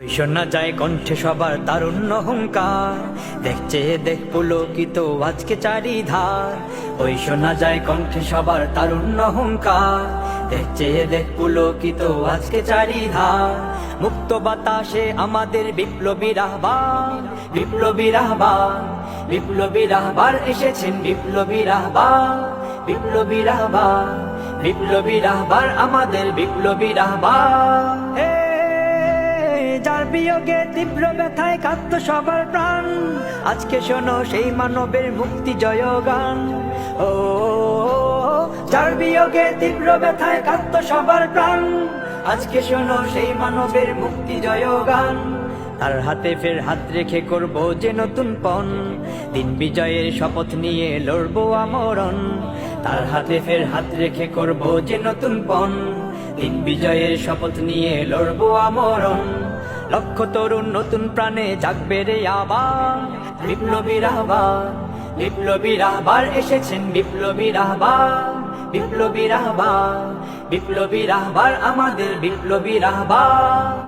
শোনা যায় কণ্ঠে সবার তারুণ্য হুঙ্কার দেখছে, দেখ পুলকিত আজকে চারিধার। ওই শোনা যায় কণ্ঠে সবার তারুণ্য হুঙ্কার দেখছে, দেখ পুলকিত আজকে চারিধার। মুক্ত বাতাসে আমাদের বিপ্লবী রাহবার বিপ্লবী রাহবার বিপ্লবী রাহবার এসেছেন, বিপ্লবী রাহবার বিপ্লবী রাহবার বিপ্লবী রাহবার আমাদের বিপ্লবী যার বিয়োগে তীব্র ব্যথায় কাঁদত সবার প্রাণ। আজকে শোনো সেই মানবের মুক্তি জয় গান ও, যার বিয়োগে তীব্র ব্যথায় কাঁদত সবার প্রাণ। আজকে শোনো সেই মানবের মুক্তি জয় গান তার হাতে ফের হাত রেখে করব যে নতুন পণ। দিন বিজয়ের শপথ নিয়ে লড়বো আমরণ। তার হাতে ফের হাত রেখে করব যে নতুন পণ দিন বিজয়ের শপথ নিয়ে লড়বো আমরণ। লক্ষ তরুণ নতুন প্রাণে জাগবে রে আবার। বিপ্লবী রাহবার বিপ্লবী রাহবার এসেছেন বিপ্লবী রাহবার বিপ্লবী রাহবার বিপ্লবী রাহবার আমাদের বিপ্লবী রাহবার